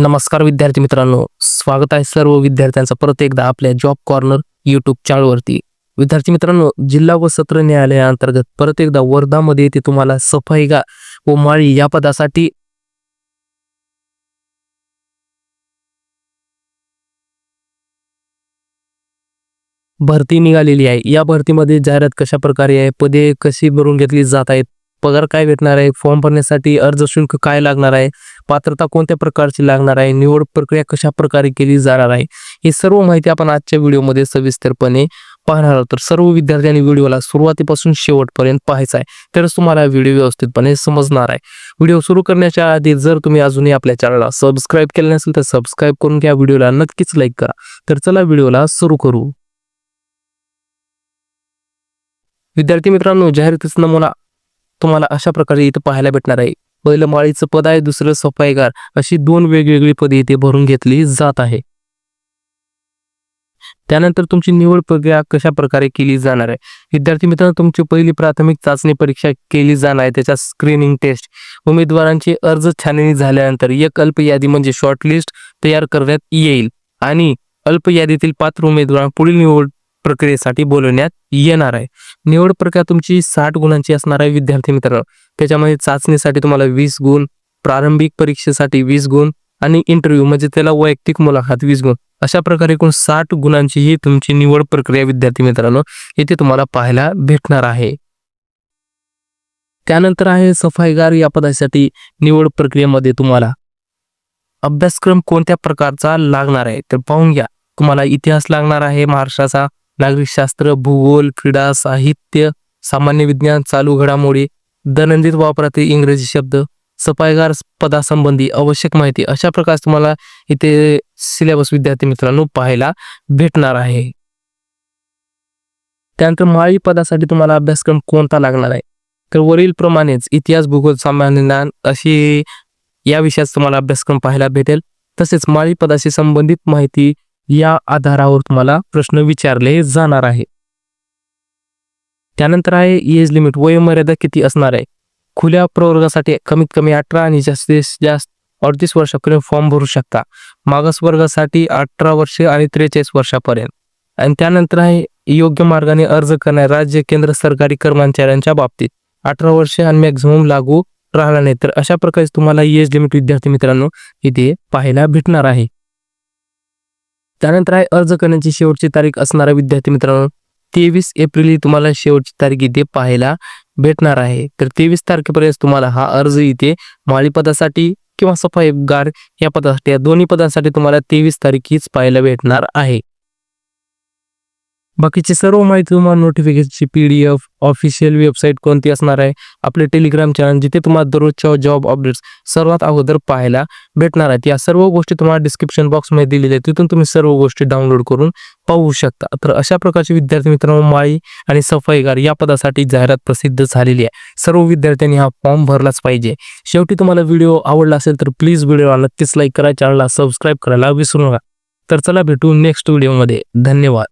नमस्कार विद्यार्थी मित्रांनो स्वागत आहे सर्व विद्यार्थ्यांचं परत एकदा आपल्या जॉब कॉर्नर युट्यूब चॅनलवरती विद्यार्थी मित्रांनो जिल्हा व सत्र न्यायालयाअंतर्गत परत एकदा वर्धामध्ये येथे तुम्हाला सफाईगा व माळी या पदासाठी भरती निघालेली आहे. या भरतीमध्ये जाहिरात कशा प्रकारे आहे पदे कशी भरून घेतली जात आहेत पगार काय भेटणार आहे? फॉर्म भरण्यासाठी अर्ज शुल्क काय लागणार आहे? पात्रता कोणत्या प्रकारची लागणार आहे? निवड प्रक्रिया कशा प्रकारे केली जाणार आहे? ही सर्व माहिती आपण आजच्या व्हिडिओमध्ये सविस्तरपणे पाहणार आहोत. तर सर्व विद्यार्थ्यांनी व्हिडिओला सुरुवातीपासून शेवटपर्यंत पाहायचा आहे. तरच तुम्हाला व्हिडिओ व्यवस्थितपणे समजणार आहे. व्हिडिओ सुरू करण्याच्या आधी जर तुम्ही अजूनही आपल्या चॅनलला सबस्क्राईब केले नसेल तर सबस्क्राईब करून घ्या. व्हिडिओला नक्कीच लाईक करा. तर चला व्हिडिओला सुरू करू. विद्यार्थी मित्रांनो जाहिरातीचा नमुना तुम्हाला अशा प्रकारे इथं पाहायला भेटणार आहे. पहिलं माळीचं पद आहे दुसरं सफाईगार अशी दोन वेगवेगळी पदे इथे भरून घेतली जात आहे. त्यानंतर तुमची निवड प्रक्रिया कशा प्रकारे केली जाणार आहे? विद्यार्थी मित्रांनो तुमची पहिली प्राथमिक चाचणी परीक्षा केली जाणार आहे. त्याच्या स्क्रीनिंग टेस्ट उमेदवारांचे अर्ज छाननी झाल्यानंतर एक अल्प यादी म्हणजे शॉर्टलिस्ट तयार करण्यात येईल. आणि अल्प यादीतील पात्र उमेदवार पुढील निवड प्रक्रियेसाठी बोलवण्यात येणार आहे. निवड प्रक्रिया तुमची साठ गुणांची असणार आहे विद्यार्थी मित्रांनो. त्याच्यामध्ये चाचणीसाठी तुम्हाला वीस गुण प्रारंभिक परीक्षेसाठी वीस गुण आणि इंटरव्ह्यू म्हणजे त्याला वैयक्तिक मुलाखत वीस गुण. अशा प्रकारे एकूण साठ गुणांची ही तुमची निवड प्रक्रिया विद्यार्थी मित्रांनो इथे तुम्हाला पाहायला भेटणार आहे. त्यानंतर आहे सफाईगार या पदासाठी निवड प्रक्रियेमध्ये तुम्हाला अभ्यासक्रम कोणत्या प्रकारचा लागणार आहे? तर पाहून घ्या. तुम्हाला इतिहास लागणार आहे महाराष्ट्राचा. नागरिकशास्त्र भूगोल क्रीडा साहित्य सामान्य विज्ञान चालू घडामोडी दैनंदिन वापरातील इंग्रजी शब्द सफाईगार पदासंबंधी आवश्यक माहिती अशा प्रकारे तुम्हाला इथे सिलेबस विद्यार्थी मित्रांनो पाहायला भेटणार आहे. त्यानंतर माळी पदासाठी तुम्हाला अभ्यासक्रम कोणता लागणार आहे? तर वरील प्रमाणेच इतिहास भूगोल सामान्य ज्ञान अशी या विषयात तुम्हाला अभ्यासक्रम पाहायला भेटेल. तसेच माळी पदाशी संबंधित माहिती या आधारावर तुम्हाला प्रश्न विचारले जाणार आहे. त्यानंतर आहे एज लिमिट वयोमर्यादा किती असणार आहे? खुल्या प्रवर्गासाठी कमीत कमी अठरा आणि जास्तीत जास्त अडतीस वर्षापर्यंत फॉर्म भरू शकता. मागास वर्गासाठी अठरा वर्षे आणि त्रेचाळीस वर्षापर्यंत. आणि त्यानंतर आहे योग्य मार्गाने अर्ज करणाऱ्या राज्य केंद्र सरकारी कर्मचाऱ्यांच्या बाबतीत. अठरा वर्षे आणि मॅक्झिमम लागू राहणार नाही तर अशा प्रकारे तुम्हाला एज लिमिट विद्यार्थी मित्रांनो इथे पाहायला भेटणार आहे. त्यानंतर आहे अर्ज करण्याची शेवटची तारीख असणारा विद्यार्थी मित्रांनो तेवीस एप्रिल ही तुम्हाला शेवटची तारीख इथे पाहायला भेटणार आहे. तर तेवीस तारखेपर्यंत तुम्हाला हा अर्ज इथे माळी पदासाठी किंवा सफाईगार या पदासाठी या दोन्ही पदासाठी तुम्हाला तेवीस तारीख हीच पाहायला भेटणार आहे. बाकीची सर्व माहिती तुम्हाला नोटिफिकेशनची P D F official website कोणती असणार आहे आपले टेलिग्राम चॅनल जिथे तुम्हाला दररोजच्या जॉब अपडेट्स सर्वात अगोदर पाहायला भेटणार आहेत. या सर्व गोष्टी तुम्हाला डिस्क्रिप्शन बॉक्समध्ये दिलेल्या आहेत. तिथून तुम्ही सर्व गोष्टी डाउनलोड करून पाहू शकता. तर अशा प्रकारचे विद्यार्थी मित्रांनो माळी आणि सफाईगार या पदासाठी जाहिरात प्रसिद्ध झालेली आहे. सर्व विद्यार्थ्यांनी हा फॉर्म भरलाच पाहिजे. शेवटी तुम्हाला व्हिडिओ आवडला असेल तर प्लीज व्हिडिओला नक्कीच लाईक करा. चॅनलला सबस्क्राईब करायला विसरू नका. तर चला भेटू नेक्स्ट व्हिडिओमध्ये धन्यवाद.